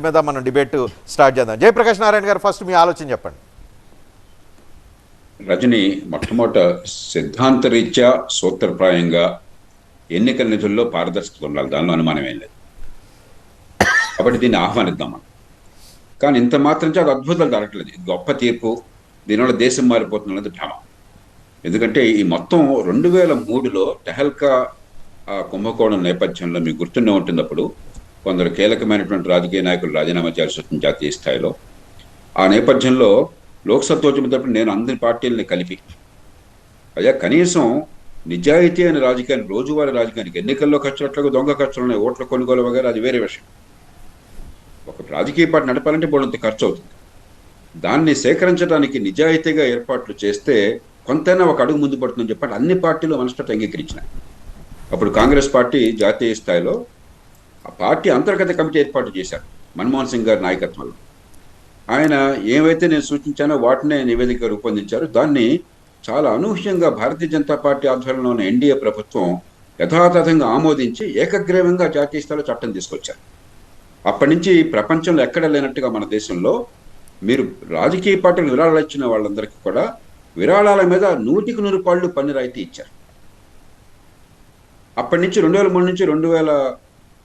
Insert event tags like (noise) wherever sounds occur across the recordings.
మీద మనం debate start చేద్దాం. జయప్రకాష్ నారాయణ గారు ఫస్ట్ మీ ఆలోచన చెప్పండి. రజని మొట్టమొదట సిద్ధాంతరీత్యా సూత్రప్రాయంగా ఎన్నికల నిధుల్లో పారదర్శకత ఉండాలి. దానిలో అనుమానం ఏం లేదు. కాబట్టి దీన్ని ఆహ్వానిద్దాం మనం. కానీ ఇంత మాత్రం చాలా అద్భుతాలు జరగట్లేదు. ఇది గొప్ప తీర్పు. దీనివల్ల దేశం మారిపోతున్నది భ్రమ. ఎందుకంటే ఈ మొత్తం రెండు వేల మూడులో టెహల్కా కుంభకోణం నేపథ్యంలో మీకు గుర్తుండే ఉంటుంది అప్పుడు కొందరు కీలకమైనటువంటి రాజకీయ నాయకులు రాజీనామా చేయాల్సి వస్తుంది జాతీయ స్థాయిలో ఆ నేపథ్యంలో లోక్సభ వచ్చినప్పుడు నేను అందరి పార్టీలని కలిపి అయ్యా కనీసం నిజాయితీ అనే రాజకీయాన్ని రోజువారీ రాజకీయానికి ఎన్నికల్లో ఖర్చులట్లుగా దొంగ ఖర్చులు ఉన్నాయి ఓట్ల కొనుగోలు వగేరా అది వేరే విషయం. ఒక రాజకీయ పార్టీ నడపాలంటే బోడంత ఖర్చు అవుతుంది దాన్ని సేకరించడానికి నిజాయితీగా ఏర్పాట్లు చేస్తే కొంతైనా ఒక అడుగు ముందు పడుతుందని చెప్పి అన్ని పార్టీలు మనస్పతి అంగీకరించినాయి. అప్పుడు కాంగ్రెస్ పార్టీ జాతీయ స్థాయిలో ఆ పార్టీ అంతర్గత కమిటీ ఏర్పాటు చేశారు మన్మోహన్ సింగ్ గారి నాయకత్వంలో. ఆయన ఏవైతే నేను సూచించానో వాటినే నివేదిక రూపొందించారు. దాన్ని చాలా అనూహ్యంగా భారతీయ జనతా పార్టీ ఆధ్వర్యంలో ఉన్న ఎన్డీఏ ప్రభుత్వం యథాతథంగా ఆమోదించి ఏకగ్రీవంగా జాతీయ స్థాయిలో చట్టం తీసుకొచ్చారు. అప్పటి నుంచి ప్రపంచంలో ఎక్కడ లేనట్టుగా మన దేశంలో మీరు రాజకీయ పార్టీలు విరాళాలు ఇచ్చిన వాళ్ళందరికీ కూడా విరాళాల మీద నూటికి నూరు పాళ్ళు పన్ను రాయితీ ఇచ్చారు. అప్పటి నుంచి రెండు వేల మూడు నుంచి రెండు వేల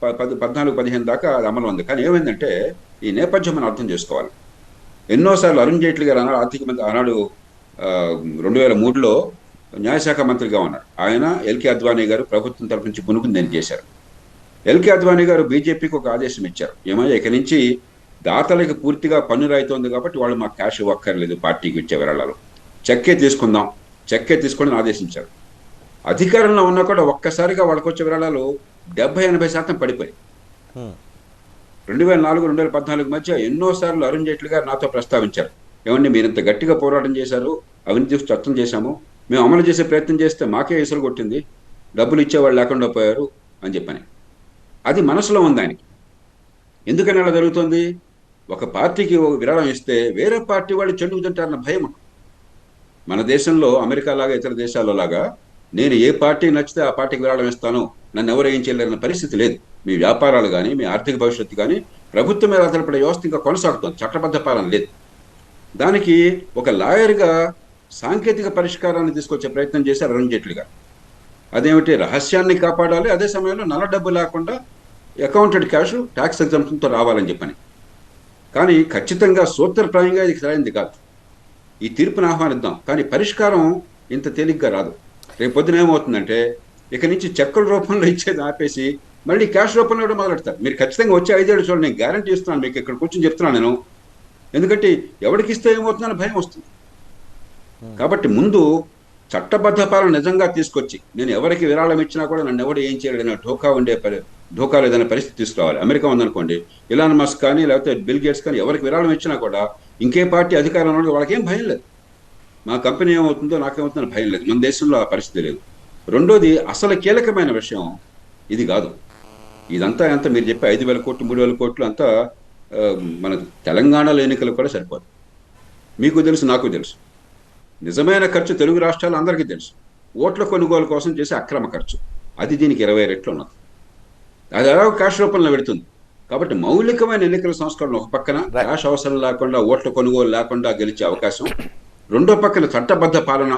పది పద్నాలుగు పదిహేను దాకా అది అమలు ఉంది. కానీ ఏమైందంటే ఈ నేపథ్యం మనం అర్థం చేసుకోవాలి. ఎన్నోసార్లు అరుణ్ జైట్లీ గారు అన్నాడు ఆర్థిక మంత్రి ఆనాడు రెండు వేల మూడులో న్యాయశాఖ మంత్రిగా ఉన్నారు ఆయన ఎల్కే అద్వానీ గారు ప్రభుత్వం తరపు నుంచి పునుకుని నేను చేశారు. ఎల్కే అద్వానీ గారు బీజేపీకి ఒక ఆదేశం ఇచ్చారు. ఏమయ్యా ఇక్కడి నుంచి దాతలకి పూర్తిగా పన్ను రాయితోంది కాబట్టి వాళ్ళు మాకు క్యాష్ ఇవ్వక్కర్లేదు పార్టీకి ఇచ్చే విరాళాలు చెక్కే తీసుకుందాం. చెక్కే తీసుకొని ఆదేశించారు. అధికారంలో ఉన్నా కూడా ఒక్కసారిగా వాళ్ళకి వచ్చే విరాళాలు డెబ్బై ఎనభై శాతం పడిపోయాయి. హ్మ్. రెండు వేల నాలుగు రెండు వేల పద్నాలుగు మధ్య ఎన్నోసార్లు అరుణ్ జైట్లీ గారు నాతో ప్రస్తావించారు. ఏమండి మీరు ఇంత గట్టిగా పోరాటం చేశారు అవినీతి చట్టం చేశాము మేము అమలు చేసే ప్రయత్నం చేస్తే మాకే ఎసురు కొట్టింది డబ్బులు ఇచ్చేవాళ్ళు లేకుండా పోయారు అని చెప్పని. అది మనసులో ఉంది ఆయనకి. ఎందుకని అలా జరుగుతుంది? ఒక పార్టీకి ఒక విరాళం ఇస్తే వేరే పార్టీ వాళ్ళు చెడుకు తింటారన్న భయం. మన దేశంలో అమెరికా లాగా ఇతర దేశాల్లో లాగా నేను ఏ పార్టీ నచ్చితే ఆ పార్టీకి విరాళం ఇస్తాను. నన్ను ఎవరు ఏం చేయలేరన్న పరిస్థితి లేదు. మీ వ్యాపారాలు కానీ మీ ఆర్థిక భవిష్యత్తు కానీ ప్రభుత్వం మీద ఆధారపడే వ్యవస్థ ఇంకా కొనసాగుతుంది. చట్టబద్ధ పాలన లేదు. దానికి ఒక లాయర్గా సాంకేతిక పరిష్కారాన్ని తీసుకొచ్చే ప్రయత్నం చేశారు అరుణ్ జైట్లీ గారు. అదేమిటి? రహస్యాన్ని కాపాడాలి. అదే సమయంలో నల్ల డబ్బు లేకుండా అకౌంటెడ్ క్యాష్ ట్యాక్స్ ఎగ్జామ్షన్తో రావాలని చెప్పని. కానీ ఖచ్చితంగా సూత్రప్రాయంగా ఇది సరైనది కాదు. ఈ తీర్పును ఆహ్వానిద్దాం. కానీ పరిష్కారం ఇంత తేలిగ్గా రాదు. రేపు పొద్దున ఏమవుతుందంటే ఇక నుంచి చెక్కుల రూపంలో ఇచ్చేది ఆపేసి మళ్ళీ క్యాష్ రూపంలో కూడా మొదలెడతారు. మీరు ఖచ్చితంగా వచ్చే ఐదేళ్ళు చూడండి నేను గ్యారంటీ ఇస్తున్నాను మీకు ఇక్కడ కూర్చొని చెప్తున్నాను నేను. ఎందుకంటే ఎవరికి ఇస్తే ఏమవుతుందని భయం వస్తుంది. కాబట్టి ముందు చట్టబద్ధ పాలన నిజంగా తీసుకొచ్చి నేను ఎవరికి విరాళం ఇచ్చినా కూడా నన్ను ఎవడు ఏం చేయలేదనే ఢోకా ఉండే ఢోకా లేదనే పరిస్థితి తీసుకురావాలి. అమెరికా ఉందనుకోండి ఇలాన్ మస్క్ కానీ లేకపోతే బిల్ గేట్స్ కానీ ఎవరికి విరాళం ఇచ్చినా కూడా ఇంకే పార్టీ అధికారంలో వాళ్ళకి ఏం భయం లేదు. మా కంపెనీ ఏమవుతుందో నాకేమవుతుందో భయం లేదు. మన దేశంలో ఆ పరిస్థితి లేదు. రెండోది అసలు కీలకమైన విషయం ఇది కాదు. ఇదంతా ఎంత మీరు చెప్పే ఐదు వేల కోట్లు మూడు వేల కోట్లు అంతా మన తెలంగాణలో ఎన్నికలు కూడా సరిపోదు. మీకు తెలుసు నాకు తెలుసు. నిజమైన ఖర్చు తెలుగు రాష్ట్రాలు అందరికీ తెలుసు. ఓట్ల కొనుగోలు కోసం చేసే అక్రమ ఖర్చు. అది దీనికి ఇరవై రెట్లు ఉన్నది. అది ఎలా క్యాష్ రూపంలో పెడుతుంది. కాబట్టి మౌలికమైన ఎన్నికల సంస్కరణ ఒక పక్కన. క్యాష్ అవసరం లేకుండా ఓట్ల కొనుగోలు లేకుండా గెలిచే అవకాశం రెండో పక్కన చట్టబద్ధ పాలన.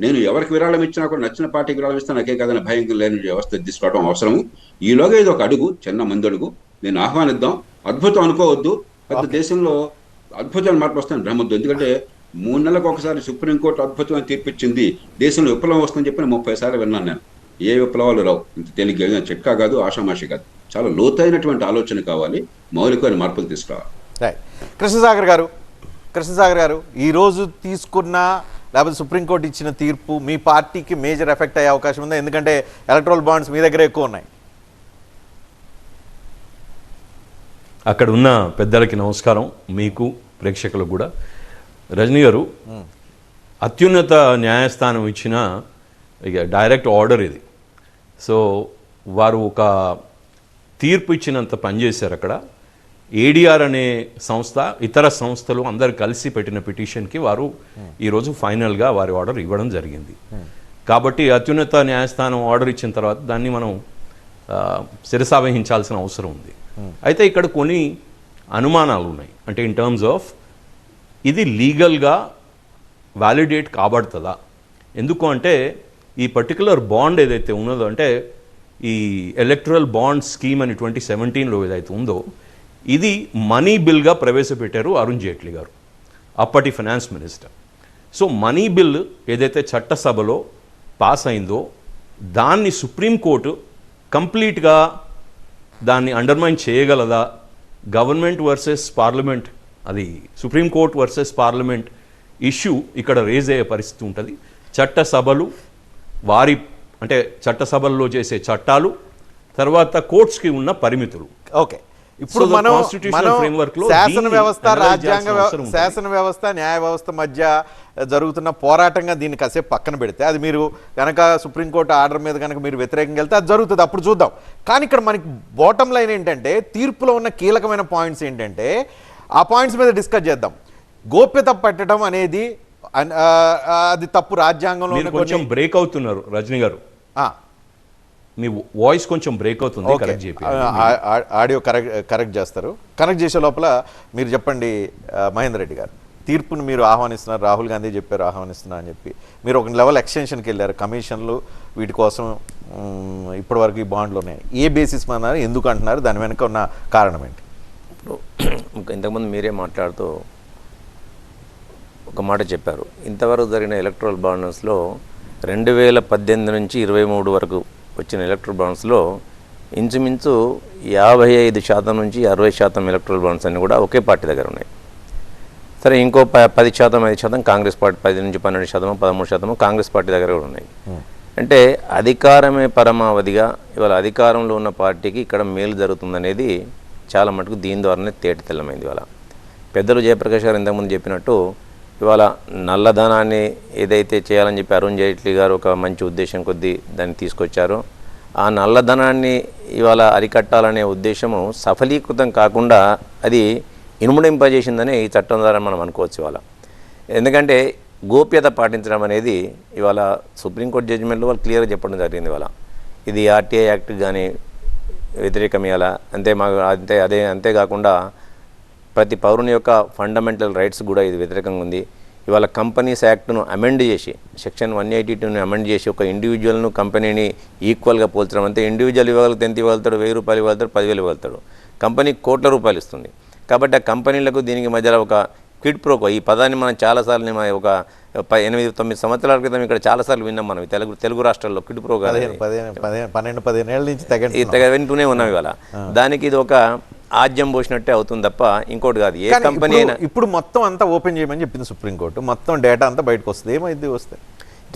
నేను ఎవరికి విరాళం ఇచ్చినా కూడా నచ్చిన పార్టీకి విరాళం ఇస్తే నాకే కదని భయం లేని వ్యవస్థ తీసుకోవడం అవసరము. ఈలోగా ఇది ఒక అడుగు చిన్న మందడుగు. నేను ఆహ్వానిద్దాం. అద్భుతం అనుకోవద్దు. పెద్ద దేశంలో అద్భుతాలు మార్పు వస్తాయని భ్రమొద్దు. ఎందుకంటే మూడు నెలలకు ఒకసారి సుప్రీంకోర్టు అద్భుతమైన తీర్పు ఇచ్చింది దేశంలో విప్లవం వస్తుందని చెప్పి నేను ముప్పై సార్లు విన్నాను నేను. ఏ విప్లవాలు రావు. ఇంత తేలిగ్గా చిట్కా కాదు ఆషామాషి కాదు. చాలా లోతైనటువంటి ఆలోచన కావాలి. మౌలికమైన మార్పులు తీసుకురావాలి కృష్ణసాగర్ గారు కృష్ణసాగర్ గారు ఈరోజు తీసుకున్న లేకపోతే సుప్రీంకోర్టు ఇచ్చిన తీర్పు మీ పార్టీకి మేజర్ ఎఫెక్ట్ అయ్యే అవకాశం ఉందా? ఎందుకంటే ఎలక్ట్రల్ బాండ్స్ మీ దగ్గర ఎక్కువ ఉన్నాయి. అక్కడ ఉన్న పెద్దలకి నమస్కారం మీకు ప్రేక్షకులకు కూడా. రజనీ గారు అత్యున్నత న్యాయస్థానం ఇచ్చిన ఇక డైరెక్ట్ ఆర్డర్ ఇది. సో వారు ఒక తీర్పు ఇచ్చినంత పనిచేశారు అక్కడ. ఏడిఆర్ అనే సంస్థ ఇతర సంస్థలు అందరు కలిసి పెట్టిన పిటిషన్కి వారు ఈరోజు ఫైనల్గా వారి ఆర్డర్ ఇవ్వడం జరిగింది. కాబట్టి అత్యున్నత న్యాయస్థానం ఆర్డర్ ఇచ్చిన తర్వాత దాన్ని మనం శిరసావహించాల్సిన అవసరం ఉంది. అయితే ఇక్కడ కొన్ని అనుమానాలు ఉన్నాయి. అంటే ఇన్ టర్మ్స్ ఆఫ్ ఇది లీగల్గా వ్యాలిడేట్ కాబడుతుందా? ఎందుకు అంటే ఈ పర్టికులర్ బాండ్ ఏదైతే ఉన్నదో అంటే ఈ ఎలక్ట్రల్ బాండ్ స్కీమ్ అని ట్వంటీ సెవెంటీన్లో ఏదైతే ఉందో ఇది మనీ బిల్గా ప్రవేశపెట్టారు అరుణ్ జైట్లీ గారు అప్పటి finance minister. So money bill ఏదైతే చట్టసభలో పాస్ అయిందో దాన్ని సుప్రీంకోర్టు కంప్లీట్గా దాన్ని అండర్మైన్ చేయగలదా? గవర్నమెంట్ వర్సెస్ పార్లమెంట్ అది supreme court versus parliament issue ఇక్కడ రేజ్ అయ్యే పరిస్థితి ఉంటుంది. చట్టసభలు వారి అంటే చట్టసభల్లో చేసే చట్టాలు తర్వాత కోర్ట్స్కి ఉన్న పరిమితులు. ఓకే. ఇప్పుడు మనం శాసన వ్యవస్థ రాజ్యాంగ. శాసన వ్యవస్థ న్యాయ వ్యవస్థ మధ్య జరుగుతున్న పోరాటంగా దీన్ని కాసేపు పక్కన పెడితే అది మీరు కనుక సుప్రీంకోర్టు ఆర్డర్ మీద కనుక మీరు వ్యతిరేకంగా వెళ్తే అది జరుగుతుంది. అప్పుడు చూద్దాం. కానీ ఇక్కడ మనకి బాటమ్ లైన్ ఏంటంటే తీర్పులో ఉన్న కీలకమైన పాయింట్స్ ఏంటంటే ఆ పాయింట్స్ మీద డిస్కస్ చేద్దాం. గోప్యత పెట్టడం అనేది అది తప్పు రాజ్యాంగంలో కొంచెం బ్రేక్ అవుతున్నారు రజనీ గారు. మీ వాయిస్ కొంచెం బ్రేక్ అవుతుంది. కరెక్ట్ చెప్పి ఆడియో కరెక్ట్ కరెక్ట్ చేస్తారు. కనెక్ట్ చేసే లోపల మీరు చెప్పండి మహేందర్ రెడ్డి గారు. తీర్పును మీరు ఆహ్వానిస్తున్నారు రాహుల్ గాంధీ చెప్పారు ఆహ్వానిస్తున్నా అని చెప్పి. మీరు ఒక లెవెల్ ఎక్స్టెన్షన్కి వెళ్ళారు కమిషన్లు వీటి కోసం ఇప్పటివరకు ఈ బాండ్లు ఉన్నాయి. ఏ బేసిస్ మీద అన్నారు? ఎందుకు అంటున్నారు దాని వెనుక ఉన్న కారణం ఏంటి? ఇప్పుడు (clears throat) ఇంతకుముందు మీరే మాట్లాడుతూ ఒక మాట చెప్పారు. ఇంతవరకు జరిగిన ఎలక్ట్రల్ బాండ్స్లో రెండు వేల పద్దెనిమిది నుంచి ఇరవై మూడు వరకు వచ్చిన ఎలక్ట్రల్ బాండ్స్లో ఇంచుమించు యాభై ఐదు శాతం నుంచి అరవై శాతం ఎలక్ట్రల్ బాండ్స్ అన్నీ కూడా ఒకే పార్టీ దగ్గర ఉన్నాయి. సరే ఇంకో ప పది శాతం ఐదు శాతం కాంగ్రెస్ పార్టీ పది నుంచి పన్నెండు శాతం పదమూడు శాతం కాంగ్రెస్ పార్టీ దగ్గర కూడా ఉన్నాయి. అంటే అధికారమే పరమావధిగా ఇవాళ అధికారంలో ఉన్న పార్టీకి ఇక్కడ మేలు జరుగుతుందనేది చాలా మటుకు దీని ద్వారానే తేట తెల్లమైంది ఇవాళ. పెద్దలు జయప్రకాష్ గారు ఇంతకుముందు చెప్పినట్టు ఇవాళ నల్లధనాన్ని ఏదైతే చేయాలని చెప్పి అరుణ్ జైట్లీ గారు ఒక మంచి ఉద్దేశం కొద్దీ దాన్ని తీసుకొచ్చారు. ఆ నల్లధనాన్ని ఇవాళ అరికట్టాలనే ఉద్దేశము సఫలీకృతం కాకుండా అది ఇనుముడింపజేసిందని ఈ చట్టం ద్వారా మనం అనుకోవచ్చు ఇవాళ. ఎందుకంటే గోప్యత పాటించడం అనేది ఇవాళ సుప్రీంకోర్టు జడ్జిమెంట్లో వాళ్ళు క్లియర్గా చెప్పడం జరిగింది ఇవాళ. ఇది ఆర్టీఐ యాక్ట్ కానీ వ్యతిరేకం ఇవాళ. అంతే మా అంతే అదే అంతేకాకుండా ప్రతి పౌరుని యొక్క ఫండమెంటల్ రైట్స్ కూడా ఇది వ్యతిరేకంగా ఉంది. ఇవాళ కంపెనీస్ యాక్ట్ను అమెండ్ చేసి సెక్షన్ వన్ ఎయిటీ టూని అమెండ్ చేసి ఒక ఇండివిజువల్ను కంపెనీని ఈక్వల్గా పోల్చడం అంతే ఇండివిజువల్ ఇవ్వగలిగితే ఎంత ఇవ్వగలుగుతాడు? వెయ్యి రూపాయలు ఇవ్వగలుగుతాడు? పదివేలు ఇవ్వగలుగుతాడు. కంపెనీ కోట్ల రూపాయలు ఇస్తుంది. కాబట్టి ఆ కంపెనీలకు దీనికి మధ్యలో ఒక క్విడ్ ప్రోకో ఈ పదాన్ని మనం చాలాసార్లు ఒక ఎనిమిది తొమ్మిది సంవత్సరాల క్రితం ఇక్కడ చాలాసార్లు విన్నాం మనం. తెలుగు తెలుగు రాష్ట్రాల్లో క్విడ్ ప్రోకో పన్నెండు పదిహేను ఏళ్ళ నుంచి ఈ తగ్గండి తెగ వింటూనే ఉన్నాం ఇవాళ. దానికి ఇది ఒక ఆజ్యం పోసినట్టే అవుతుంది తప్ప ఇంకోటి కాదు. ఏ కంపెనీ అయినా ఇప్పుడు మొత్తం అంతా ఓపెన్ చేయమని చెప్పింది సుప్రీంకోర్టు. మొత్తం డేటా అంతా బయటకు వస్తుంది. ఏమైంది వస్తే?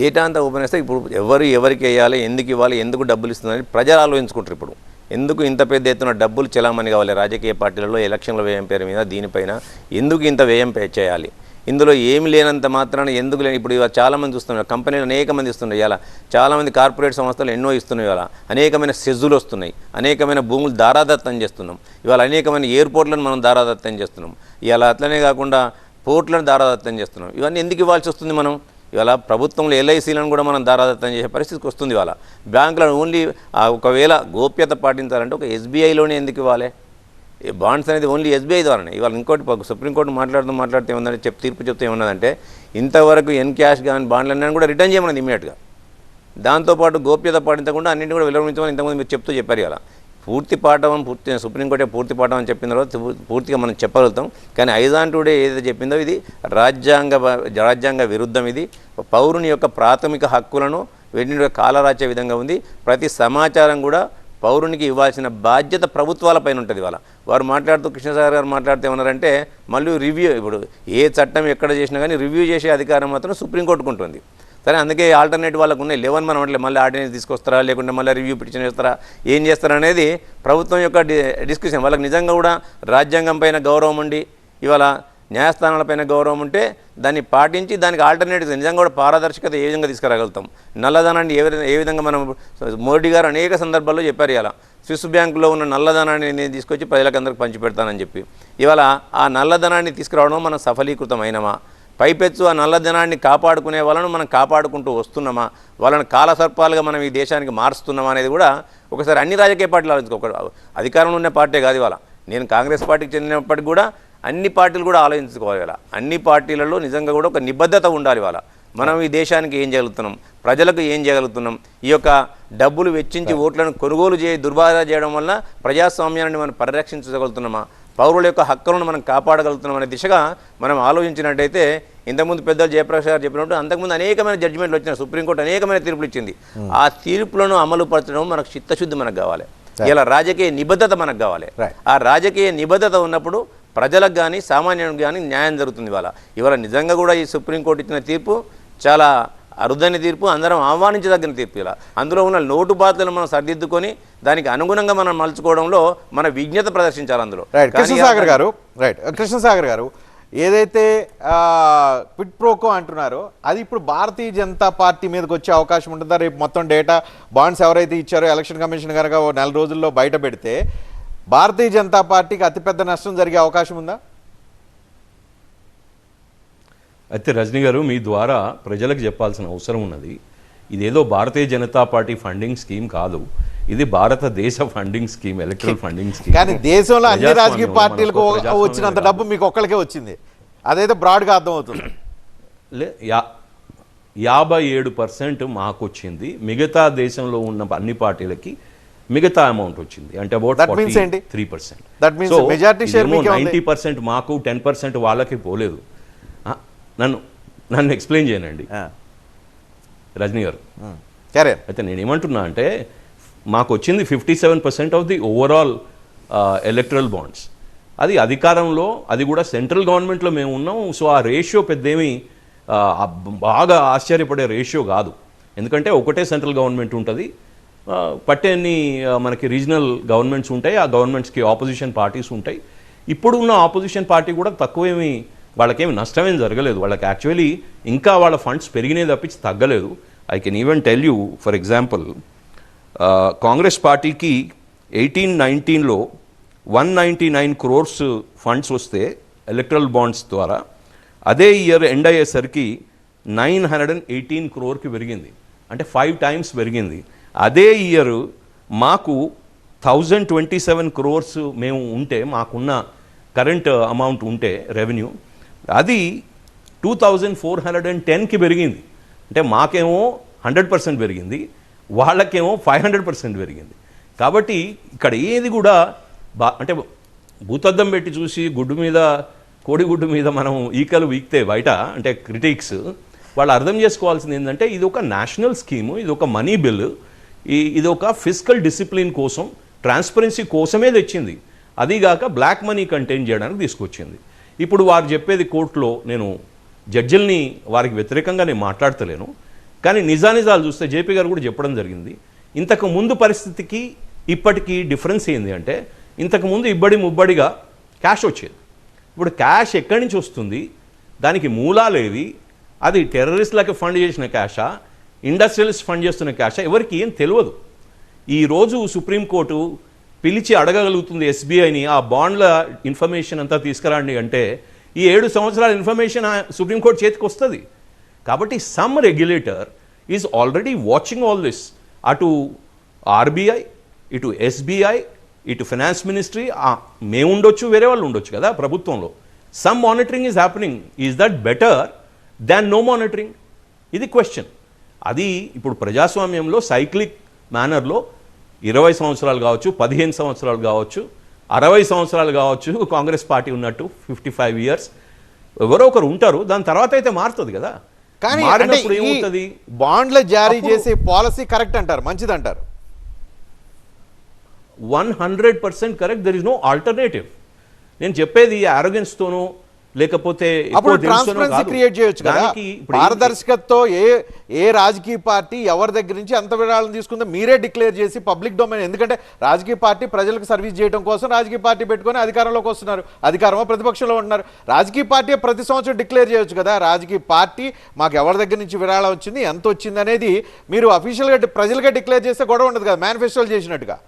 డేటా అంతా ఓపెన్ చేస్తే ఇప్పుడు ఎవరు ఎవరికి వేయాలి ఎందుకు ఇవ్వాలి ఎందుకు డబ్బులు ఇస్తుందని ప్రజలు ఆలోచించుకుంటారు ఇప్పుడు. ఎందుకు ఇంత పెద్ద ఎత్తున డబ్బులు చెలామణి కావాలి? రాజకీయ పార్టీలలో ఎలక్షన్ల వ్యయం పేరు మీద దీనిపైన ఎందుకు ఇంత వ్యయం పే చేయాలి? ఇందులో ఏమి లేనంత మాత్రాన ఎందుకు లేని ఇప్పుడు చాలామంది చూస్తున్నారు. కంపెనీలు అనేక మంది ఇస్తున్నాయి. ఇలా చాలామంది కార్పొరేట్ సంస్థలు ఎన్నో ఇస్తున్నాయి ఇవాళ. అనేకమైన సెజ్జులు వస్తున్నాయి. అనేకమైన భూములు దారాదత్తం చేస్తున్నాం. ఇవాళ అనేకమైన ఎయిర్పోర్ట్లను మనం దారాదత్తం చేస్తున్నాం. ఇవాళ అట్లనే కాకుండా పోర్ట్లను దారాదత్తం చేస్తున్నాం. ఇవన్నీ ఎందుకు ఇవ్వాల్సి వస్తుంది మనం? ఇవాళ ప్రభుత్వంలో ఎల్ఐసీలను కూడా మనం దారాదత్తం చేసే పరిస్థితికి వస్తుంది ఇవాళ. బ్యాంకులను ఓన్లీ ఒకవేళ గోప్యత పాటించాలంటే ఒక ఎస్బీఐలోనే ఎందుకు ఇవ్వాలి? ఈ బాండ్స్ అనేది ఓన్లీ ఎస్బీఐ ద్వారానే. ఇవాళ ఇంకోటి సుప్రీంకోర్టు మాట్లాడుతూ మాట్లాడుతూ ఏమన్నా చెప్ తీర్పు చెప్తే ఏమన్నదంటే ఇంతవరకు ఎన్ క్యాష్ కానీ బాండ్లు అన్నీ కూడా రిటర్న్ చేయమన్నది ఇమీడియట్గా దాంతోపాటు గోప్యత పాటించకుండా అన్నింటిని కూడా విలువరించమని ఇంతకుముందు మీరు చెప్తూ చెప్పారు ఇలా పూర్తి పాఠం పూర్తి సుప్రీంకోర్టే పూర్తి పాఠం అని చెప్పిన తర్వాత పూర్తిగా మనం చెప్పగలుగుతాం. కానీ ఐదాన్ టుడే ఏదైతే చెప్పిందో ఇది రాజ్యాంగ రాజ్యాంగ విరుద్ధం ఇది. పౌరుని యొక్క ప్రాథమిక హక్కులను వీటిని కాలరాచే విధంగా ఉంది. ప్రతి సమాచారం కూడా పౌరునికి ఇవ్వాల్సిన బాధ్యత ప్రభుత్వాలపైన ఉంటుంది ఇవాళ. వారు మాట్లాడుతూ కృష్ణసాగర్ గారు మాట్లాడితే ఏమన్నారంటే మళ్ళీ రివ్యూ ఇప్పుడు ఏ చట్టం ఎక్కడ చేసినా కానీ రివ్యూ చేసే అధికారం మాత్రం సుప్రీంకోర్టుకు ఉంటుంది. సరే అందుకే ఆల్టర్నేట్ వాళ్ళకు ఉన్నాయి. లెవెన్ మనం అంటే మళ్ళీ ఆర్డినెన్స్ తీసుకొస్తారా? లేకుంటే మళ్ళీ రివ్యూ పిటిషన్ చేస్తారా? ఏం చేస్తారా అనేది ప్రభుత్వం యొక్క డి డిస్కషన్ వాళ్ళకి నిజంగా కూడా రాజ్యాంగం పైన గౌరవం ఉండి ఇవాళ న్యాయస్థానాలపైన గౌరవం ఉంటే దాన్ని పాటించి దానికి ఆల్టర్నేటివ్స్ నిజంగా కూడా పారదర్శకత ఏ విధంగా తీసుకురాగలుగుతాం? నల్లధనాన్ని ఏ విధంగా ఏ విధంగా మనం మోడీ గారు అనేక సందర్భాల్లో చెప్పారు ఇలా. స్విస్ బ్యాంకులో ఉన్న నల్లధనాన్ని నేను తీసుకొచ్చి ప్రజలకు అందరికి పంచిపెడతానని చెప్పి. ఇవాళ ఆ నల్లధనాన్ని తీసుకురావడం మనం సఫలీకృతమైనమా? పైపెచ్చు ఆ నల్లధనాన్ని కాపాడుకునే వాళ్ళను మనం కాపాడుకుంటూ వస్తున్నామా? వాళ్ళని కాలసర్పాలుగా మనం ఈ దేశానికి మారుస్తున్నామా అనేది కూడా ఒకసారి అన్ని రాజకీయ పార్టీలు ఆలోచించుకో. అధికారంలో ఉన్న పార్టీ కాదు ఇవాళ. నేను కాంగ్రెస్ పార్టీకి చెందినప్పటికి కూడా అన్ని పార్టీలు కూడా ఆలోచించుకోవాలి ఇలా అన్ని పార్టీలలో నిజంగా కూడా ఒక నిబద్ధత ఉండాలి వాళ్ళ. మనం ఈ దేశానికి ఏం చేయగలుగుతున్నాం? ప్రజలకు ఏం చేయగలుగుతున్నాం? ఈ యొక్క డబ్బులు వెచ్చించి ఓట్లను కొనుగోలు చేయ దుర్బాధ చేయడం వల్ల ప్రజాస్వామ్యాన్ని మనం పరిరక్షించగలుగుతున్నామా? పౌరుల యొక్క హక్కులను మనం కాపాడగలుగుతున్నాం అనే దిశగా మనం ఆలోచించినట్టయితే ఇంతకుముందు పెద్దలు జయప్రకాష్ గారు చెప్పినట్టు అంతకుముందు అనేకమైన జడ్జిమెంట్లు వచ్చినాయి. సుప్రీంకోర్టు అనేకమైన తీర్పులు ఇచ్చింది. ఆ తీర్పులను అమలు పరచడం మనకు చిత్తశుద్ధి మనకు కావాలి. ఇలా రాజకీయ నిబద్ధత మనకు కావాలి. ఆ రాజకీయ నిబద్ధత ఉన్నప్పుడు ప్రజలకు కానీ సామాన్యునికి కానీ న్యాయం జరుగుతుంది ఇవాళ. ఇవాళ నిజంగా కూడా ఈ సుప్రీంకోర్టు ఇచ్చిన తీర్పు చాలా అరుదైన తీర్పు అందరం ఆహ్వానించదగిన తీర్పు ఇలా. అందులో ఉన్న లోటుపాట్లను మనం సరిదిద్దుకొని దానికి అనుగుణంగా మనం మలుచుకోవడంలో మన విజ్ఞత ప్రదర్శించాలి అందులో. రైట్ కృష్ణసాగర్ గారు రైట్ కృష్ణసాగర్ గారు ఏదైతే క్విట్ ప్రోకో అంటున్నారో అది ఇప్పుడు భారతీయ జనతా పార్టీ మీదకి వచ్చే అవకాశం ఉంటుందా? రేపు మొత్తం డేటా బాండ్స్ ఎవరైతే ఇచ్చారో ఎలక్షన్ కమిషన్ కనుక నెల రోజుల్లో బయట పెడితే భారతీయ జనతా పార్టీకి అతిపెద్ద నష్టం జరిగే అవకాశం ఉందా? అయితే రజనీ గారు మీ ద్వారా ప్రజలకు చెప్పాల్సిన అవసరం ఉన్నది. ఇదేదో Bharatiya Janata party funding scheme కాదు. ఇది భారతదేశ funding scheme electoral funding scheme. కానీ దేశంలో అన్ని రాజకీయ పార్టీలకు వచ్చినంత. డబ్బు మీకు ఒక్కరికే వచ్చింది. అదైతే బ్రాడ్గా అర్థమవుతుంది. లే యా యాభై ఏడు పర్సెంట్ మాకు వచ్చింది మిగతా దేశంలో ఉన్న అన్ని పార్టీలకి మిగతా అమౌంట్ వచ్చింది. అంటే about? Three percent majority share మీకే ఉంది. నైంటీ పర్సెంట్ మాకు టెన్ పర్సెంట్ వాళ్ళకి పోలేదు. నన్ను నన్ను ఎక్స్ప్లెయిన్ చేయనండి. రజనీ గారు. సరే అయితే నేను ఏమంటున్నా అంటే మాకు వచ్చింది fifty seven percent of the overall electoral bonds అది అధికారంలో అది కూడా సెంట్రల్ గవర్నమెంట్లో మేము ఉన్నాం సో ఆ రేషియో పెద్దేమీ బాగా ఆశ్చర్యపడే రేషియో కాదు. ఎందుకంటే ఒకటే సెంట్రల్ గవర్నమెంట్ ఉంటుంది. పట్టేన్ని మనకి రీజనల్ గవర్నమెంట్స్ ఉంటాయి ఆ గవర్నమెంట్స్కి ఆపోజిషన్ పార్టీస్ ఉంటాయి. ఇప్పుడు ఉన్న ఆపోజిషన్ పార్టీ కూడా తక్కువేమి వాళ్ళకేమి నష్టమేం జరగలేదు. వాళ్ళకి యాక్చువల్లీ ఇంకా వాళ్ళ ఫండ్స్ పెరిగినాయి తప్పించి తగ్గలేదు. I can even tell you for example Congress పార్టీకి ఎయిటీన్ నైన్టీన్లో one ninety nine crores funds వస్తే ఎలక్ట్రల్ బాండ్స్ ద్వారా అదే ఇయర్ ఎండ్ అయ్యేసరికి నైన్ హండ్రెడ్ అండ్ ఎయిటీన్ క్రోర్కి పెరిగింది. అంటే ఫైవ్ టైమ్స్ పెరిగింది. అదే ఇయర్ మాకు థౌజండ్ ట్వంటీ సెవెన్ క్రోర్స్ మేము ఉంటే మాకున్న కరెంట్ అమౌంట్ ఉంటే రెవెన్యూ అది two thousand four hundred and టెన్కి పెరిగింది. అంటే మాకేమో హండ్రెడ్ పర్సెంట్ పెరిగింది వాళ్ళకేమో ఫైవ్ హండ్రెడ్ పర్సెంట్ పెరిగింది. కాబట్టి ఇక్కడ ఏది కూడా బా అంటే భూతద్దం పెట్టి చూసి గుడ్డు మీద కోడిగుడ్డు మీద మనం ఈకలు వీక్తే బయట అంటే క్రిటిక్స్ వాళ్ళు అర్థం చేసుకోవాల్సింది ఏంటంటే ఇది ఒక నేషనల్ స్కీము ఇది ఒక మనీ ఈ ఇది ఒక ఫిజికల్ డిసిప్లిన్ కోసం ట్రాన్స్పరెన్సీ కోసమే తెచ్చింది. అదీగాక బ్లాక్ మనీ కంటైన్ చేయడానికి తీసుకొచ్చింది. ఇప్పుడు వారు చెప్పేది కోర్టులో నేను జడ్జిల్ని వారికి వ్యతిరేకంగా నేను మాట్లాడతలేను. కానీ నిజానిజాలు చూస్తే జేపీ గారు కూడా చెప్పడం జరిగింది. ఇంతకు ముందు పరిస్థితికి ఇప్పటికీ డిఫరెన్స్ ఏంది అంటే ఇంతకుముందు ఇబ్బడి ముబ్బడిగా క్యాష్ వచ్చేది. ఇప్పుడు క్యాష్ ఎక్కడి నుంచి వస్తుంది? దానికి మూలాలేవి. అది టెర్రరిస్టులకు ఫండ్ చేసిన క్యాషా? ఇండస్ట్రియలిస్ట్ ఫండ్ చేస్తున్న క్యాష్. ఎవరికి ఏం తెలియదు. ఈరోజు సుప్రీంకోర్టు పిలిచి అడగగలుగుతుంది ఎస్బీఐని ఆ బాండ్ల ఇన్ఫర్మేషన్ అంతా తీసుకురండి అంటే ఈ ఏడు సంవత్సరాల ఇన్ఫర్మేషన్ ఆ సుప్రీంకోర్టు చేతికి వస్తుంది. కాబట్టి some regulator is already watching all this. అటు ఆర్బీఐ ఇటు ఎస్బీఐ ఇటు ఫినాన్స్ మినిస్ట్రీ మేము ఉండొచ్చు వేరే వాళ్ళు ఉండొచ్చు కదా ప్రభుత్వంలో. Some monitoring is happening. Is that better than no monitoring? ఇది క్వశ్చన్. అది ఇప్పుడు ప్రజాస్వామ్యంలో సైక్లిక్ మేనర్లో ఇరవై సంవత్సరాలు కావచ్చు పదిహేను సంవత్సరాలు కావచ్చు అరవై సంవత్సరాలు కావచ్చు కాంగ్రెస్ పార్టీ ఉన్నట్టు ఫిఫ్టీ ఫైవ్ ఇయర్స్ ఎవరో ఒకరు ఉంటారు దాని తర్వాత అయితే మారుతుంది కదా. కానీ ఏమవుతుంది బాండ్ల జారీ చేసే పాలసీ కరెక్ట్ అంటారు మంచిది అంటారు one hundred percent correct there is no alternative నేను చెప్పేది ఆరోగెన్స్తోనో లేకపోతే అప్పుడు ట్రాన్స్పరెన్సీ. క్రియేట్ చేయొచ్చు కదా. పారదర్శకతతో ఏ ఏ రాజకీయ పార్టీ ఎవరి దగ్గర నుంచి ఎంత విరాళం తీసుకుందో మీరే డిక్లేర్ చేసి పబ్లిక్ డొమైన్ ఎందుకంటే రాజకీయ పార్టీ ప్రజలకు సర్వీస్ చేయడం కోసం రాజకీయ పార్టీ పెట్టుకొని అధికారంలోకి వస్తున్నారు. అధికారమో ప్రతిపక్షంలో ఉంటున్నారు. రాజకీయ పార్టీ ప్రతి సంవత్సరం డిక్లేర్ చేయొచ్చు కదా. రాజకీయ పార్టీ మాకు ఎవరి దగ్గర నుంచి విరాళం వచ్చింది ఎంత వచ్చింది అనేది మీరు అఫీషియల్గా ప్రజలుగా డిక్లేర్ చేస్తే గొడవ ఉండదు కదా. మేనిఫెస్టోలు చేసినట్టుగా.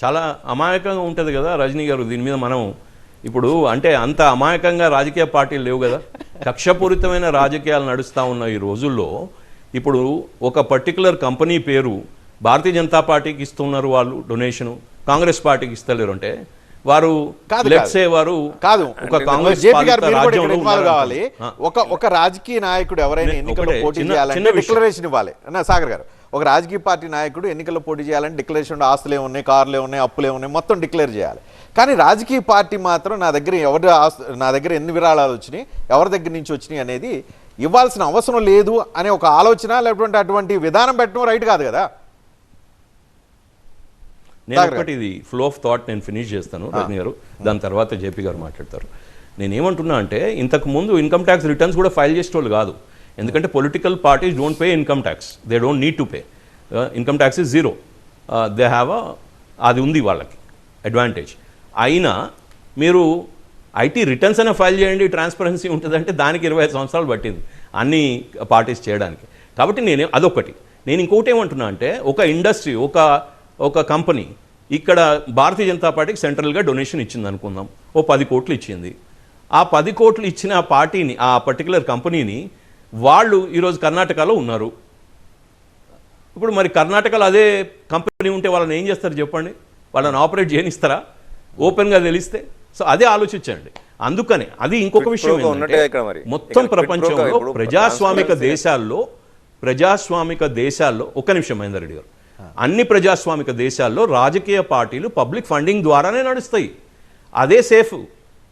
చాలా అమాయకంగా ఉంటుంది కదా రజనీ గారు. దీని మీద మనం ఇప్పుడు అంటే అంత అమాయకంగా రాజకీయ పార్టీలు లేవు కదా కక్షపూరితమైన రాజకీయాలు నడుస్తూ ఉన్న ఈ రోజుల్లో ఇప్పుడు ఒక పర్టికులర్ కంపెనీ పేరు భారతీయ జనతా పార్టీకి ఇస్తున్నారు వాళ్ళు డొనేషను కాంగ్రెస్ పార్టీకి ఇస్తలేరు అంటే వారు కాదు, లెట్స్ వారు కాదు ఒక కాంగ్రెస్. కావాలి. ఒక ఒక రాజకీయ నాయకుడు ఎవరైనా ఎన్నికల్లో పోటీ చేయాలంటే. డిక్లరేషన్ ఇవ్వాలి అన్న సాగర్ గారు ఒక రాజకీయ పార్టీ నాయకుడు ఎన్నికల్లో పోటీ చేయాలంటే డిక్లరేషన్ ఆస్తులే ఉన్నాయి కార్లే ఉన్నాయి అప్పులే ఉన్నాయి మొత్తం డిక్లేర్ చేయాలి కానీ రాజకీయ పార్టీ మాత్రం నా దగ్గర ఎవరి నా దగ్గర ఎన్ని విరాళాలు వచ్చినాయి ఎవరి దగ్గర నుంచి వచ్చినాయి అనేది ఇవ్వాల్సిన అవసరం లేదు అనే ఒక ఆలోచన లేకపోతే అటువంటి విధానం పెట్టడం రైట్ కాదు కదా. నేను ఒకటి ఇది ఫ్లో ఆఫ్ థాట్ నేను ఫినిష్ చేస్తాను రజనీ గారు. దాని తర్వాత జేపీ గారు మాట్లాడతారు. నేను ఏమంటున్నా అంటే ఇంతకు ముందు ఇన్కమ్ ట్యాక్స్ రిటర్న్స్ కూడా ఫైల్ చేసిన వాళ్ళు కాదు. ఎందుకంటే political parties don't pay income tax they don't need to pay income tax is zero they have అది ఉంది వాళ్ళకి అడ్వాంటేజ్ అయినా మీరు ఐటీ రిటర్న్స్ అనే ఫైల్ చేయండి ట్రాన్స్పరెన్సీ ఉంటుందంటే దానికి ఇరవై ఐదు సంవత్సరాలు పట్టింది అన్ని పార్టీస్ చేయడానికి. కాబట్టి నేను అదొకటి. నేను ఇంకోటి ఏమంటున్నా అంటే ఒక ఇండస్ట్రీ ఒక ఒక కంపెనీ ఇక్కడ భారతీయ జనతా పార్టీకి సెంట్రల్గా డొనేషన్ ఇచ్చింది అనుకుందాం. ఓ పది కోట్లు ఇచ్చింది. ఆ పది కోట్లు ఇచ్చిన ఆ పార్టీని ఆ పర్టికులర్ కంపెనీని వాళ్ళు ఈరోజు కర్ణాటకలో ఉన్నారు. ఇప్పుడు మరి కర్ణాటకలో అదే కంపెనీ ఉంటే వాళ్ళని ఏం చేస్తారు చెప్పండి? వాళ్ళని ఆపరేట్ చేయనిస్తారా? ఓపెన్గా తెలిస్తే సో అదే ఆలోచించండి. అందుకనే అది ఇంకొక విషయం. మొత్తం ప్రపంచంలో ప్రజాస్వామిక దేశాల్లో ప్రజాస్వామిక దేశాల్లో ఒక్క నిమిషం మహేందర్ రెడ్డి గారు. అన్ని ప్రజాస్వామిక దేశాల్లో రాజకీయ పార్టీలు పబ్లిక్ ఫండింగ్ ద్వారానే నడుస్తాయి. అదే సేఫ్.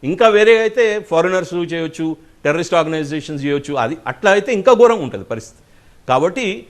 ఇంకా వేరే అయితే ఫారినర్స్ చేయొచ్చు టెర్రరిస్ట్ ఆర్గనైజేషన్స్ చేయొచ్చు అది అట్లా అయితే ఇంకా ఘోరంగా ఉంటుంది పరిస్థితి. కాబట్టి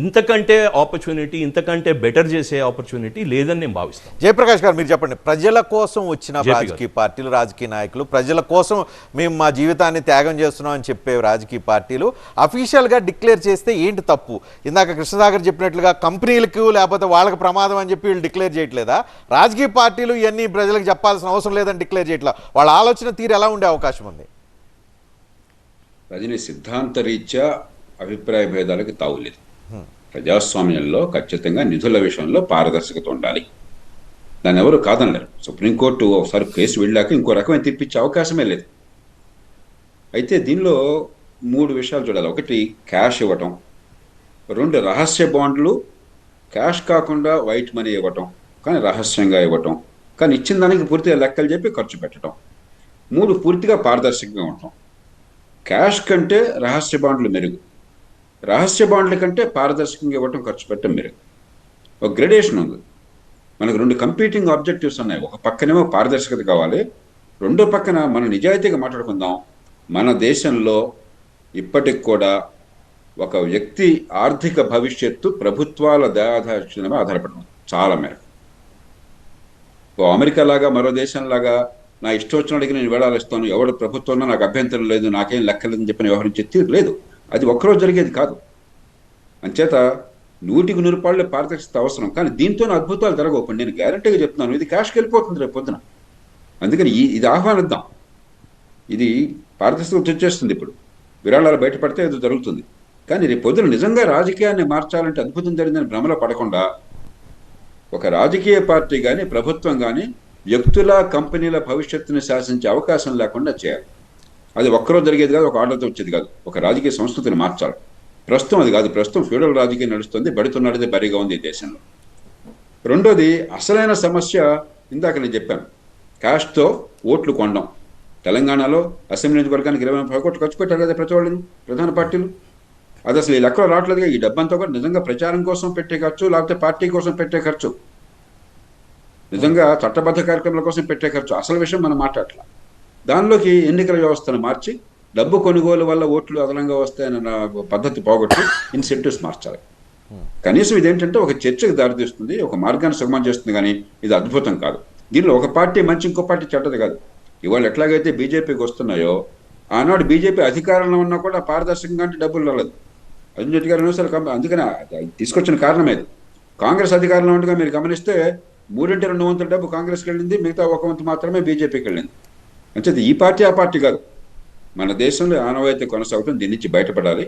ఇంతకంటే ఆపర్చునిటీ ఇంతకంటే బెటర్ చేసే ఆపర్చునిటీ లేదని నేను భావిస్తాను జయప్రకాష్ గారు మీరు చెప్పండి ప్రజల కోసం వచ్చిన. రాజకీయ పార్టీలు రాజకీయ నాయకులు ప్రజల కోసం మేము మా జీవితాన్ని త్యాగం చేస్తున్నాం అని చెప్పే రాజకీయ పార్టీలు అఫీషియల్గా డిక్లేర్ చేస్తే ఏంటి తప్పు? ఇందాక కృష్ణసాగర్ చెప్పినట్లుగా కంపెనీలకు లేకపోతే వాళ్ళకి ప్రమాదం అని చెప్పి వీళ్ళు డిక్లేర్ చేయట్లేదా? రాజకీయ పార్టీలు ఇవన్నీ ప్రజలకు చెప్పాల్సిన అవసరం లేదని డిక్లేర్ చేయట్లా? వాళ్ళ ఆలోచన తీరు ఎలా ఉండే అవకాశం ఉంది? రజనీ సిద్ధాంత రీత్యా అభిప్రాయ భేదాలకు తావులేదు. ప్రజాస్వామ్యంలో ఖచ్చితంగా నిధుల విషయంలో పారదర్శకత ఉండాలి. దాన్ని ఎవరు కాదనలేరు. సుప్రీంకోర్టు ఒకసారి కేసు వెళ్ళాక ఇంకో రకమైన తీర్పిచ్చే అవకాశమే లేదు. అయితే దీనిలో మూడు విషయాలు చూడాలి. ఒకటి క్యాష్ ఇవ్వటం. రెండు రహస్య బాండ్లు. క్యాష్ కాకుండా వైట్ మనీ ఇవ్వటం. కానీ రహస్యంగా ఇవ్వటం. కానీ ఇచ్చిన దానికి పూర్తిగా లెక్కలు చెప్పి ఖర్చు పెట్టడం మూడు పూర్తిగా పారదర్శకంగా ఉండటం. క్యాష్ కంటే రహస్య బాండ్లు మెరుగు. రహస్య బాండ్ల కంటే పారదర్శకంగా ఇవ్వటం ఖర్చు పెట్టడం మీరు. ఒక గ్రెడేషన్ ఉంది. మనకు రెండు కంపీటింగ్ ఆబ్జెక్టివ్స్ ఉన్నాయి. ఒక పక్కనేమో పారదర్శకత కావాలి. రెండో పక్కన మనం నిజాయితీగా మాట్లాడుకుందాం. మన దేశంలో ఇప్పటికి కూడా ఒక వ్యక్తి ఆర్థిక భవిష్యత్తు ప్రభుత్వాల దయాదాక్షిణమే ఆధారపడి చాలా మేరకు. ఓ అమెరికా లాగా మరో దేశంలాగా నా ఇష్టం వచ్చినడికి నేను వేళాలు ఇస్తాను. ఎవడు ప్రభుత్వంలో నాకు అభ్యంతరం లేదు. నాకేం లెక్కలేదని చెప్పిన వ్యవహరించే తీరు లేదు. అది ఒక్కరోజు జరిగేది కాదు. అంచేత నూటికి నూరు పాళ్ళు పారదర్శకత అవసరం. కానీ దీంతో అద్భుతాలు జరగవు నేను గ్యారంటీగా చెప్తున్నాను ఇది క్యాష్కి వెళ్ళిపోతుంది రేపు పొద్దున. అందుకని ఈ ఇది ఆహ్వానిద్దాం. ఇది పారదర్శకత వచ్చేస్తుంది ఇప్పుడు. విరాళాలు బయటపడితే ఏదో జరుగుతుంది. కానీ రేపు పొద్దున నిజంగా రాజకీయాన్ని మార్చాలంటే అద్భుతం జరిగిందని భ్రమలో పడకుండా ఒక రాజకీయ పార్టీ కానీ ప్రభుత్వం కానీ వ్యక్తుల కంపెనీల భవిష్యత్తుని శాసించే అవకాశం లేకుండా చేయాలి. అది ఒక్కరోజు జరిగేది కాదు ఒక ఆర్డర్తో వచ్చేది కాదు. ఒక రాజకీయ సంస్కృతిని మార్చాలి. ప్రస్తుతం అది కాదు ప్రస్తుతం ఫ్యూడల్ రాజకీయం నడుస్తుంది బడుతున్నాడితే బరిగా ఉంది ఈ దేశంలో. రెండోది అసలైన సమస్య ఇందాక నేను చెప్పాను క్యాష్తో ఓట్లు కొనడం. తెలంగాణలో అసెంబ్లీ నియోజకవర్గానికి ఇరవై ముప్పై కోట్లు ఖర్చు పెట్టారు కదా ప్రతి ప్రధాన పార్టీలు. అది అసలు ఈ లెక్కలో రావట్లేదుగా ఈ డబ్బంతా కూడా నిజంగా ప్రచారం కోసం పెట్టే ఖర్చు లేకపోతే పార్టీ కోసం పెట్టే ఖర్చు? నిజంగా చట్టబద్ధ కార్యక్రమాల కోసం పెట్టే ఖర్చు? అసలు విషయం మనం మాట్లాడట్లా. దానిలోకి ఎన్నికల వ్యవస్థను మార్చి డబ్బు కొనుగోలు వల్ల ఓట్లు అదనంగా వస్తాయన్న పద్ధతి పోగొట్టి ఇన్సెంటివ్స్ మార్చాలి. కనీసం ఇదేంటంటే ఒక చర్చకు దారితీస్తుంది ఒక మార్గాన్ని సుగమం చేస్తుంది కానీ ఇది అద్భుతం కాదు. దీనిలో ఒక పార్టీ మంచి ఇంకో పార్టీ చెడ్డది కాదు. ఇవాళ ఎట్లాగైతే బీజేపీకి వస్తున్నాయో ఆనాడు బీజేపీ అధికారంలో ఉన్నా కూడా పారదర్శకంగా అంటే డబ్బులు రాలేదు. అర్జున్ రెడ్డి గారు ఎన్నోసార్లు అందుకనే అది తీసుకొచ్చిన కారణం ఇది కాంగ్రెస్ అధికారంలో ఉండగా మీరు గమనిస్తే మూడింటి రెండు వంతుల డబ్బు కాంగ్రెస్కి వెళ్ళింది మిగతా ఒక వంతు మాత్రమే బీజేపీకి వెళ్ళింది. అంటే ఈ పార్టీ ఆ పార్టీ కాదు. మన దేశంలో ఆనవాయితీ కొనసాగటం దీని నుంచి బయటపడాలి.